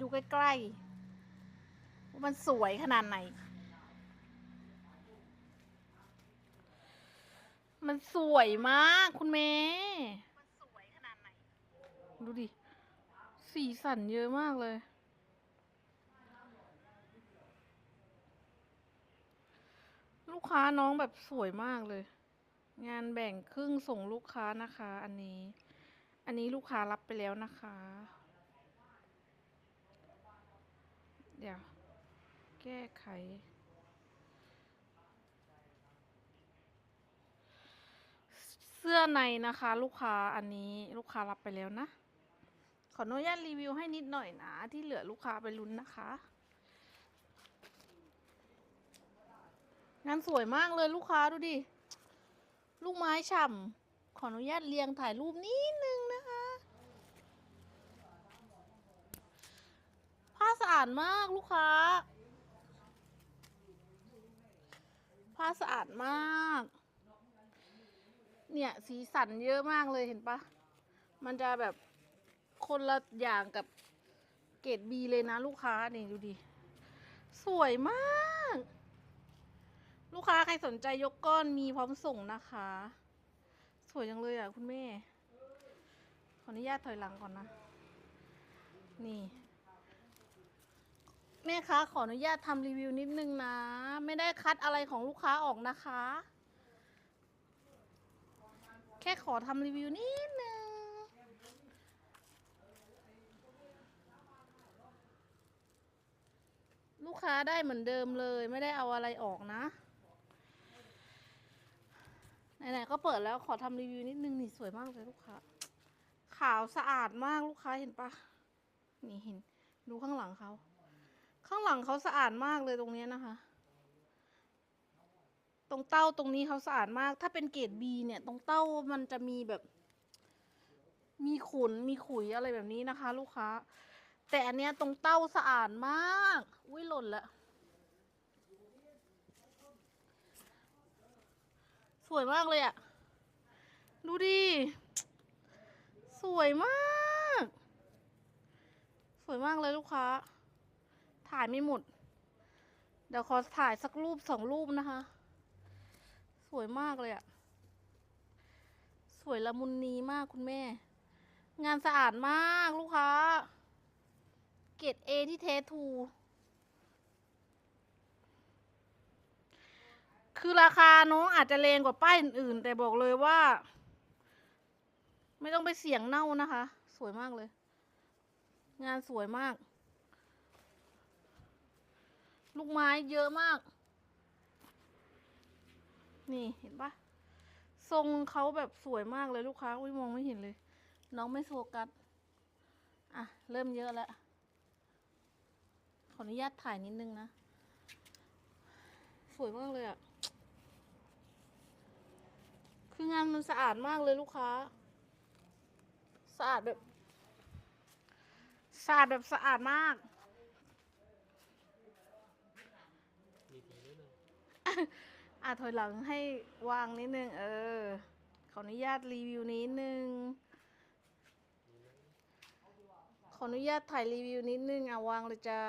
ดูใกล้ๆว่ามันสวยขนาดไหน มันสวยมากคุณเมย์ดูดิ สีสันเยอะมากเลย ลูกค้าน้องแบบสวยมากเลย งานแบ่งครึ่งส่งลูกค้านะคะ อันนี้ อันนี้ลูกค้ารับไปแล้วนะคะ เดี๋ยว แก้ไข เสื้อในนะคะ ลูกค้าอันนี้ลูกค้ารับไปแล้วนะ ขออนุญาตรีวิวให้นิดหน่อยนะ ที่เหลือลูกค้าไปลุ้นนะคะ งานสวยมากเลยลูกค้าดูดิ ลูกไม้ฉ่ำขออนุญาตเรียงถ่ายรูปนิดนึงนะคะ ผ้าสะอาดมากลูกค้า ผ้าสะอาดมาก เนี่ยสีสันเยอะมากเลยเห็นปะ มันจะแบบคนละอย่างกับเกรดบีเลยนะลูกค้านี่ดูดิ สวยมาก ลูกค้าใครสนใจยกก้อนมีพร้อมส่งนะคะ สวยจังเลยอะคุณแม่ ขออนุญาตถอยหลังก่อนนะ นี่ แม่ค้าขออนุญาตทำรีวิวนิดนึงนะ ไม่ได้คัดอะไรของลูกค้าออกนะคะ แค่ขอทำรีวิวนิดนึงลูกค้าได้เหมือนเดิมเลย ไม่ได้เอาอะไรออกนะไหนๆก็เปิดแล้วขอทำรีวิวนิดนึงนี่สวยมากเลยลูกค้า ขาวสะอาดมากลูกค้าเห็นปะนี่เห็น ดูข้างหลังเขา ข้างหลังเขาสะอาดมากเลยตรงนี้นะคะ ตรงเต้าตรงนี้เขาสะอาดมาก ถ้าเป็นเกรดบีเนี่ย ตรงเต้ามันจะมีแบบ มีขุนมีขุยอะไรแบบนี้นะคะ ลูกค้า แต่อันเนี้ยตรงเต้าสะอาดมาก อุ้ยหล่นละสวยมากเลยอะดูดิ สวยมาก สวยมากเลยลูกค้า ถ่ายไม่หมด เดี๋ยวขอถ่ายสักรูปสองรูปนะคะ สวยมากเลยอะสวยละมุนนีมากคุณแม่ งานสะอาดมากลูกค้า เกรดเอที่เททู คือราคาน้องอาจจะแรงกว่าป้ายอื่น แต่บอกเลยว่า ไม่ต้องไปเสี่ยงเน่านะคะ สวยมากเลย งานสวยมาก ลูกไม้เยอะมาก นี่เห็นปะทรงเขาแบบสวยมากเลยลูกค้าอุ้ยมองไม่เห็นเลย น้องไม่โฟกัสอะ เริ่มเยอะแล้ว ขออนุญาตถ่ายนิดนึงนะ สวยมากเลยอะคืองานมันสะอาดมากเลยลูกค้า สะอาดแบบ สะอาดแบบสะอาดมาก มีทีนิดนึง อะถอยหลังให้วางนิดนึง เออ ขออนุญาตรีวิวนิดนึง ขออนุญาตถ่ายรีวิวนิดนึงอะวางเลยจ้า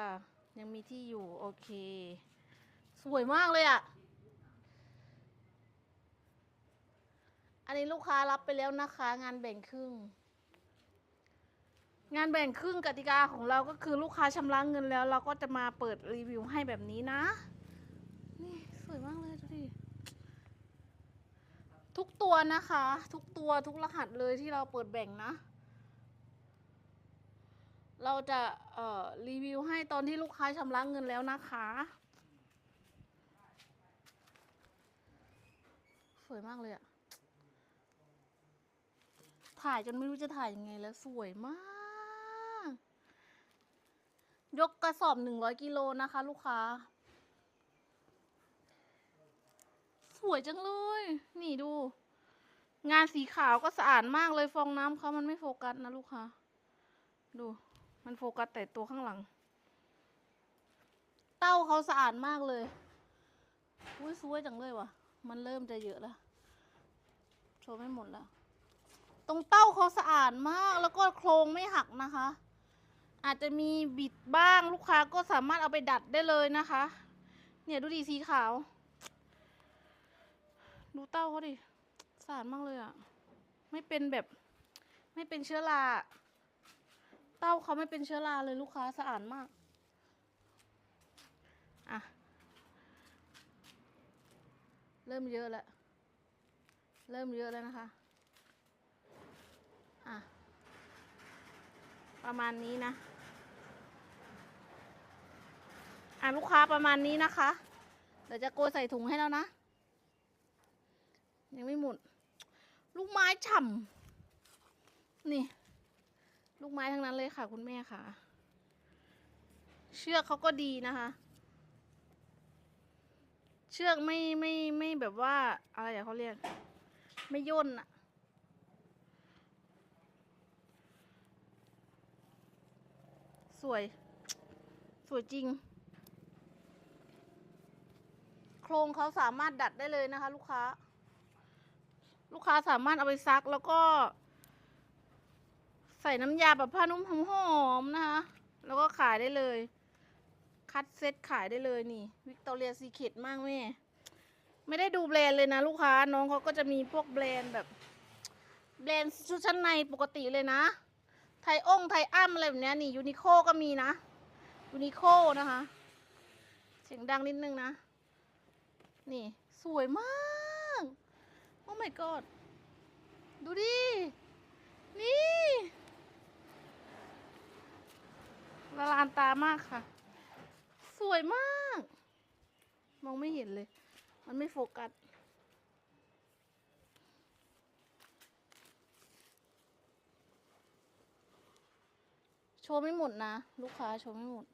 ยังมีที่อยู่ โอเค สวยมากเลยอะ อันนี้ลูกค้ารับไปแล้วนะคะ งานแบ่งครึ่งงานแบ่งครึ่งกติกาของเราก็คือลูกค้าชำระเงินแล้ว เราก็จะมาเปิดรีวิวให้แบบนี้นะ นี่สวยมากเลยดูดิ ทุกตัวนะคะ ทุกตัวทุกรหัสเลยที่เราเปิดแบ่งนะ เราจะเอ่อรีวิวให้ตอนที่ลูกค้าชำระเงินแล้วนะคะ สวยมากเลยอะถ่ายจนไม่รู้จะถ่ายยังไงแล้ว สวยมาก ยกกระสอบหนึ่งร้อยกิโลนะคะ ลูกค้า ส วยจังเลย นี่ดู งานสีขาวก็สะอาดมากเลยฟองน้ำเขามันไม่โฟกัสนะลูกค้าดู มันโฟกัสแต่ตัวข้างหลัง เต้าเขาสะอาดมากเลยอุ้ยสวยจังเลยว่ะ มันเริ่มจะเยอะแล้วโชว์ไม่หมดแล้ว ตรงเต้าเขาสะอาดมากแล้วก็โครงไม่หักนะคะ อาจจะมีบิดบ้างลูกค้าก็สามารถเอาไปดัดได้เลยนะคะ เนี่ยดูดีสีขาว ดูเต้าเขาดิสะอาดมากเลยอะไม่เป็นแบบ ไม่เป็นเชื้อราเต้าเขาไม่เป็นเชื้อราเลยลูกค้าสะอาดมากอะเริ่มเยอะแล้ว เริ่มเยอะแล้วนะคะ อะ ประมาณนี้นะ อะ ลูกค้าประมาณนี้นะคะ เดี๋ยวจะโกยใส่ถุงให้แล้วนะ ยังไม่หมด ลูกไม้ฉ่ำนี่ ลูกไม้ทั้งนั้นเลยค่ะ คุณแม่ค่ะ เชือกเขาก็ดีนะคะ เชือกไม่ไม่ไม่แบบว่า อะไรอะเขาเรียก ไม่ย่นอะสวย สวยจริง โครงเขาสามารถดัดได้เลยนะคะ ลูกค้า ลูกค้าสามารถเอาไปซักแล้วก็ ใส่น้ำยาแบบผ้านุ่มหอมๆนะคะ แล้วก็ขายได้เลย คัดเซ็ตขายได้เลยนี่วิกตอเรียซีเคดมากแม่ไม่ได้ดูแบรนด์เลยนะลูกค้าน้องเขาก็จะมีพวกแบรนด์แบบ แบรนด์ชุดชั้นในปกติเลยนะ ไทยองไทยอ้ำอะไรแบบนี้นี่ยูนิโคก็มีนะยูนิโคนะคะ เสียงดังนิดนึงนะ นี่สวยมาก โอ้ my god ดูดิ นี่ละลานตามากค่ะ สวยมาก มองไม่เห็นเลย มันไม่โฟกัส โชว์ไม่หมดนะ ลูกค้าโชว์ไม่หมด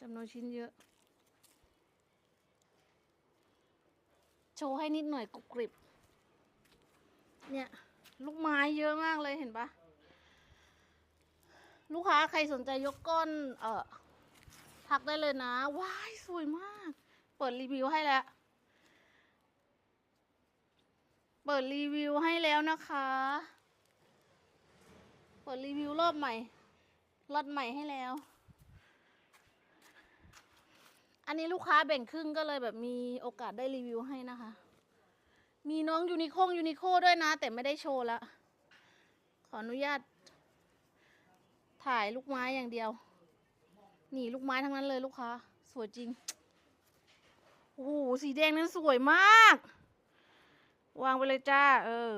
จำนวนชิ้นเยอะ โชว์ให้นิดหน่อยกรุบกริบ เนี่ย ลูกไม้เยอะมากเลยเห็นปะลูกค้าใครสนใจยกก้อน เอ่อทักได้เลยนะ ว้ายสวยมาก เปิดรีวิวให้แล้ว เปิดรีวิวให้แล้วนะคะ เปิดรีวิวรอบใหม่รอบใหม่ให้แล้ว อันนี้ลูกค้าแบ่งครึ่งก็เลยแบบมีโอกาสได้รีวิวให้นะคะ มีน้องยูนิโคงยูนิโคด้วยนะ แต่ไม่ได้โชว์ละ ขออนุญาต ถ่ายลูกไม้อย่างเดียว นี่ลูกไม้ทั้งนั้นเลยลูกค้า สวยจริง โอ้โห สีแดงนั้นสวยมาก วางไปเลยจ้า เออ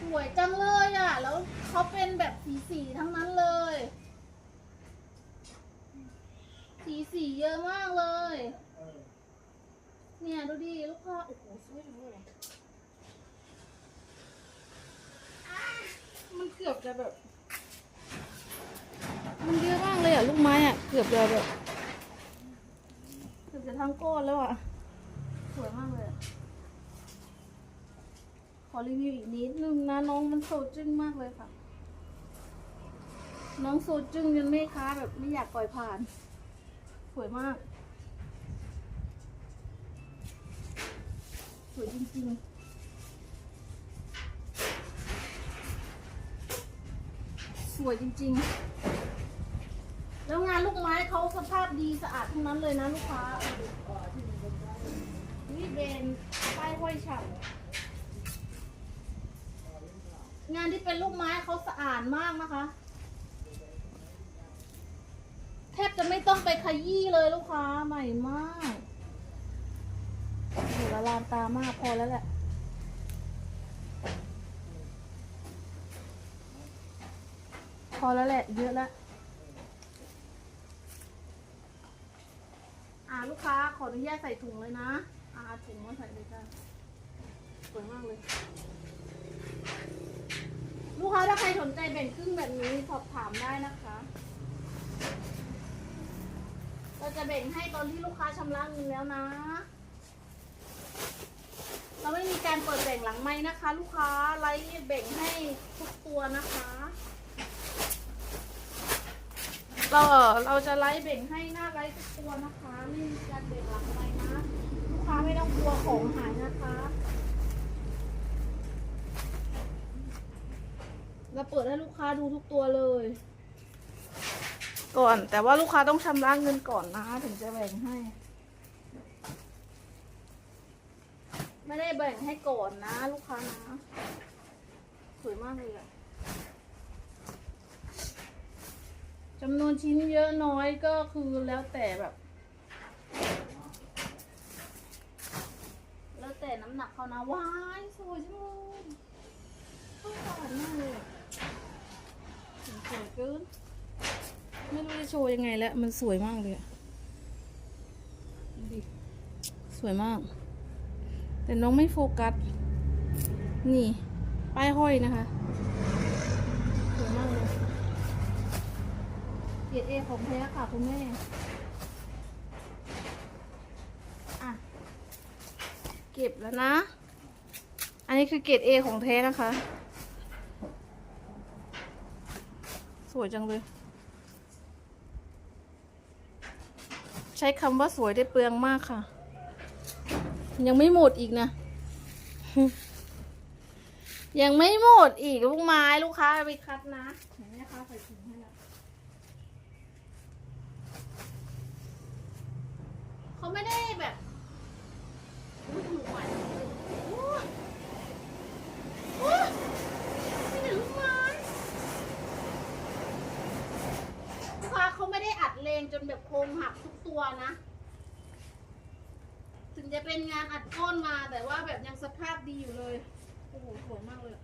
สวยจังเลยอะ แล้วเขาเป็นแบบสีสีๆทั้งนั้นเลย สีสีเยอะมากเลย เนี่ยดูดิลูกค้าโอ้โหสวยจังเลยอะมันเกือบจะแบบ มันเยอะมากเลยอะลูกไม้อะเกือบจะแบบเกือบจะทั้งก้อนแล้วอะสวยมากเลยอะขอรีวิวอีกนิดนึงนะน้องมันโซจึ้งมากเลยค่ะ น้องโซจึ้งจนแม่ค้าแบบไม่อยากปล่อยผ่าน สวยมาก สวยจริงๆสวยจริง ๆ แล้วงานลูกไม้เขาสภาพดีสะอาดทั้งนั้นเลยนะลูกค้านี่เบนป้ายห้อยฉ่ำงานที่เป็นลูกไม้เขาสะอาดมากนะคะ แทบจะไม่ต้องไปขยี้เลยลูกค้าใหม่มากอ้โหละลานตามากพอแล้วแหละพอแล้วแหละเยอะแล้วอ่าลูกค้าขออนุญาตใส่ถุงเลยนะอ่าถุงมาใส่เลยจ้าสวยมากเลย ลูกค้าถ้าใครสนใจแบ่งครึ่งแบบนี้สอบถามได้นะคะ เราจะแบ่งให้ตอนที่ลูกค้าชำระเงินแล้วนะ เราไม่มีการเปิดแบ่งหลังไม้นะคะ ลูกค้าไลฟ์แบ่งให้ทุกตัวนะคะ เราเออเราจะไลฟ์แบ่งให้หน้าไลฟ์ทุกตัวนะคะไม่มีการแบ่งหลังไม้นะ ลูกค้าไม่ต้องกลัวของหายนะคะเราเปิดให้ลูกค้าดูทุกตัวเลย ก่อน แต่ว่าลูกค้าต้องชำระเงินก่อนนะ ถึงจะแบ่งให้ ไม่ได้แบ่งให้ก่อนนะ ลูกค้านะสวยมากเลยอะจำนวนชิ้นเยอะน้อยก็คือแล้วแต่แบบ แล้วแต่น้ำหนักเขานะว้ายสวยจังเลยชอบมากเลยสวยเกิน ไม่รู้จะโชว์ยังไงแล้ว มันสวยมากเลยสวยมาก แต่น้องไม่โฟกัส นี่ ป้ายห้อยนะคะ สวยมากเลยเกียรติเอของแท้ค่ะคุณแม่อะเก็บแล้วนะ อันนี้คือเกรดเอของแท้นะคะ สวยจังเลย ช้คำว่าสวยได้เปลืองมากค่ะ ยังไม่หมดอีกนะ ยังไม่หมดอีกลูกไม้ลูกค้าไปคัดนะเห็นไหมคะใส่ถุงให้แล้วเขาไม่ได้แบบอุ๊ยถูกไหวอุ๊ยอุ๊ยนี่เป็นลูกไม้ลูกค้าเขาไม่ได้อ งจนแบบโครงหักทุกตัวนะ ถึงจะเป็นงานอัดก้นมาแต่ว่าแบบยังสภาพดีอยู่เลย โอ้โหสวยมากเลย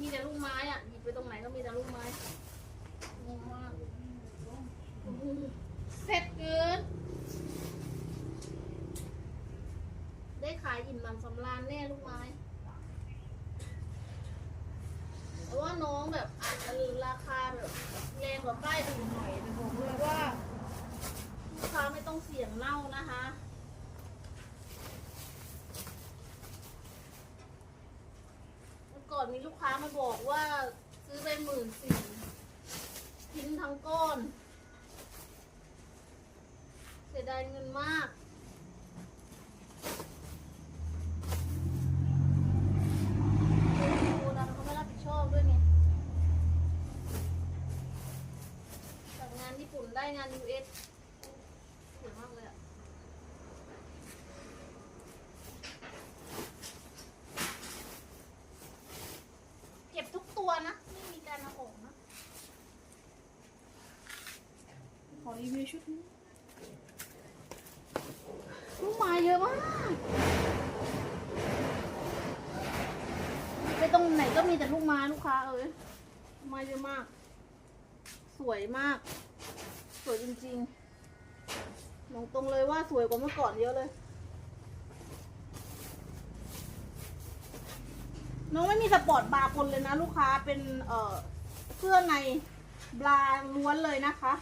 มีแต่ลูกไม้อะหยิบไปตรงไหนก็มีแต่ลูกไม้งงมากเสร็จเกินได้ขายอิ่มหนำสำราญแน่ลูกไม้ แต่ว่าน้องแบบอาจจะราคาแบบแรงกว่าป้ายอื่นหน่อยแต่บอกเลยว่าลูกค้าไม่ต้องเสี่ยงเน่านะคะเมื่อก่อนมีลูกค้ามาบอกว่าซื้อไปหมื่นสี่ทิ้งทั้งก้อนเสียดายเงินมาก โบราณเขาไม่รับผิดชอบด้วยไงจากงานญี่ปุ่นได้งาน US สวยมากเลยอะเก็บทุกตัวนะ ไม่มีการเอาออกนะ ขอรีวิวชุดนี้ลูกไม้เยอะมาก ไปตรงไหนก็มีแต่ลูกไม้ลูกค้าเอ้ยลูกไม้เยอะมาก สวยมาก วยจริงๆบอกตรงเลยว่าสวยกว่าเมื่อก่อนเยอะเลย น้องไม่มีสปอร์ตบาร์ปนเลยนะลูกค้าเป็นเอ่อเสื้อในบาราล้วนเลยนะคะ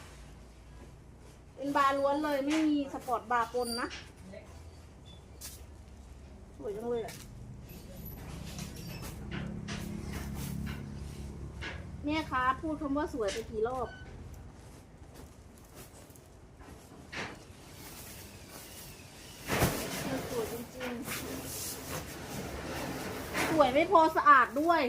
เป็นบาร์ล้วนเลยไม่มีสปอร์ตบาร์ปนนะ สวยจังเลยอะแม่ยค้าพูดคำว่าสวยไปกี่รอบ มันสวยจริงๆ สวยไม่พอสะอาดด้วย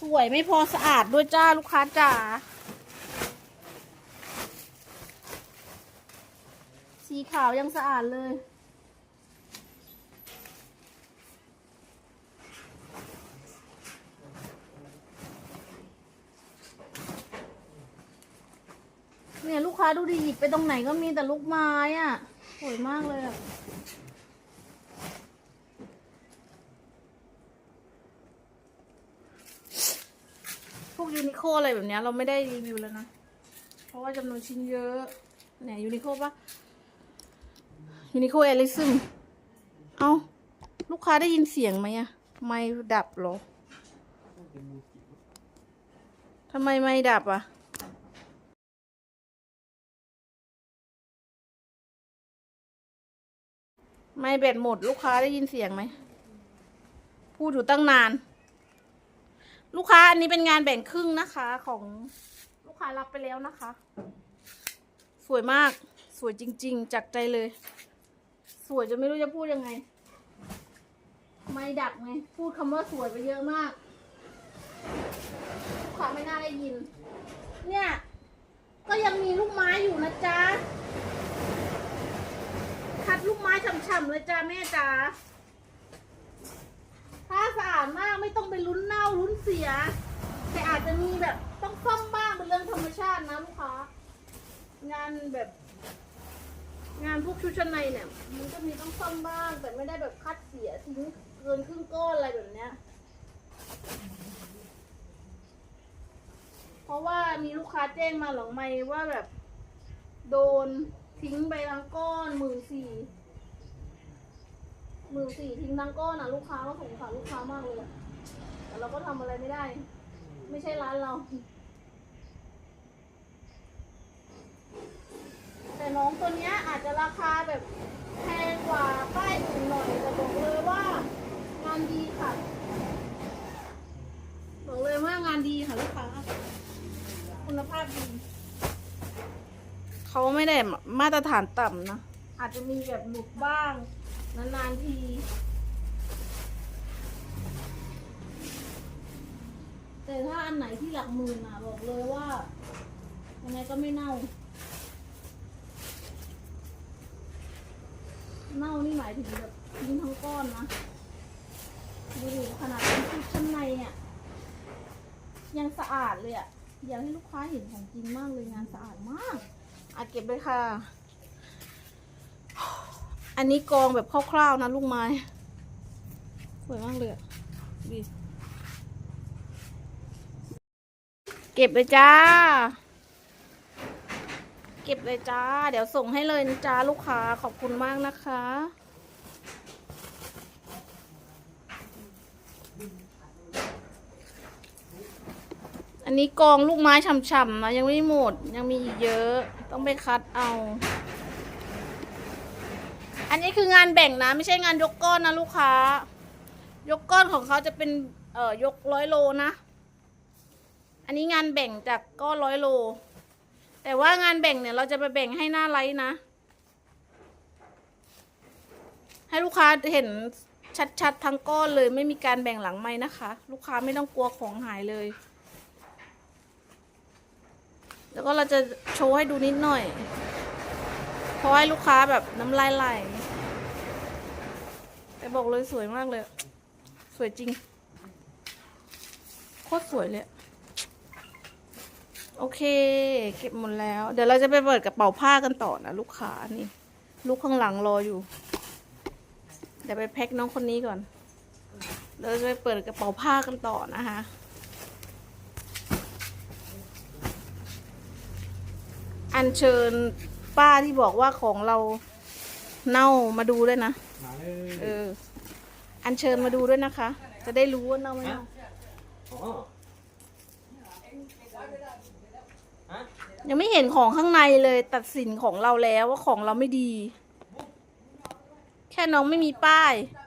สวยไม่พอสะอาดด้วยจ้าลูกค้าจ๋าสีขาวยังสะอาดเลย เนี่ยลูกค้าดูดิหยิบไปตรงไหนก็มีแต่ลูกไม้อะสวยมากเลยอะพวกยูนิโคอะไรแบบเนี้ยเราไม่ได้รีวิวแล้วนะ เพราะว่าจำนวนชิ้นเยอะ เนี่ยยูนิโคปะยูนิโคเอลิซึมเอาลูกค้าได้ยินเสียงไหมอะไม่ดับเหรอทำไมไม่ดับอะ ไม่แบตหมด ลูกค้าได้ยินเสียงไหม พูดอยู่ตั้งนาน ลูกค้าอันนี้เป็นงานแบ่งครึ่งนะคะ ของลูกค้ารับไปแล้วนะคะ สวยมาก สวยจริง ๆ จากใจเลย สวยจนไม่รู้จะพูดยังไง ไม่ดักไงพูดคำว่าสวยไปเยอะมาก ลูกค้าไม่น่าได้ยิน เนี่ย ก็ยังมีลูกไม้อยู่นะจ๊ะ คัดลูกไม้ฉ่ำๆเลยจ้าแม่จ๋าถ้าสะอาดมากไม่ต้องไปลุ้นเน่าลุ้นเสีย แต่อาจจะมีแบบต้องซ่อมบ้างเป็นเรื่องธรรมชาตินะลูกค้างานแบบ งานพวกชุดชั้นในเนี่ย มันก็มีต้องซ่อมบ้างแต่ไม่ได้แบบคัดเสียทิ้งเกินครึ่งก้อนอะไรแบบเนี้ยเพราะว่ามีลูกค้าแจ้งมาหลังไม่ว่าแบบ โดน ทิ้งไปทั้งก้อนหมื่นสี่หมื่นสี่ทิ้งทั้งก้อนอะลูกค้าก็สงสารลูกค้ามากเลยอะแต่เราก็ทำอะไรไม่ได้ ไม่ใช่ร้านเรา แต่น้องตัวเนี้ยอาจจะราคาแบบแพงกว่าป้ายอื่นหน่อยแต่บอกเลยว่างานดีค่ะ บอกเลยว่างานดีค่ะลูกค้าคุณภาพดี เขาไม่ได้มาตรฐานต่ำนะ อาจจะมีแบบหลุดบ้าง นานๆที แต่ถ้าอันไหนที่หลักหมื่นอะ บอกเลยว่า ยังไงก็ไม่เน่า เน่านี่หมายถึงแบบทิ้งทั้งก้อนนะดูดิขนาดชุดชั้นในเนี่ย ยังสะอาดเลยอะอยากให้ลูกค้าเห็นของจริงมากเลยงานสะอาดมาก อาเก็บเลยค่ะ อันนี้กองแบบคร่าวๆนะลูกไม้สวยมากเลยอะดิเก็บเลยจ้า เก็บเลยจ้า เดี๋ยวส่งให้เลยนะจ้าลูกค้าขอบคุณมากนะคะอันนี้กองลูกไม้ฉ่ำๆนะยังไม่หมดยังมีอีกเยอะ ต้องไปคัดเอา อันนี้คืองานแบ่งนะ ไม่ใช่งานยกก้อนนะลูกค้า ยกก้อนของเขาจะเป็นเอ่อยกร้อยโลนะ อันนี้งานแบ่งจากก้อนร้อยโล แต่ว่างานแบ่งเนี่ยเราจะไปแบ่งให้หน้าไลท์นะ ให้ลูกค้าเห็นชัดๆทั้งก้อนเลยไม่มีการแบ่งหลังไม้นะคะ ลูกค้าไม่ต้องกลัวของหายเลย แล้วก็เราจะโชว์ให้ดูนิดหน่อย เพราะให้ลูกค้าแบบน้ำลายไหลแต่บอกเลยสวยมากเลย สวยจริง โคตรสวยเลย โอเค เก็บหมดแล้ว เดี๋ยวเราจะไปเปิดกระเป๋าผ้ากันต่อนะลูกค้านี่ ลูกข้างหลังรออยู่ เดี๋ยวไปแพ็คน้องคนนี้ก่อนเราจะไปเปิดกระเป๋าผ้ากันต่อนะคะ อัญเชิญป้าที่บอกว่าของเราเน่ามาดูด้วยนะมาเลเอยออัญเชิญมาดูด้วยนะคะ จะได้รู้ว่าเน่าไม่เน่าอ๋อฮะยังไม่เห็นของข้างในเลยตัดสินของเราแล้วว่าของเราไม่ดี แค่น้องไม่มีป้ายไ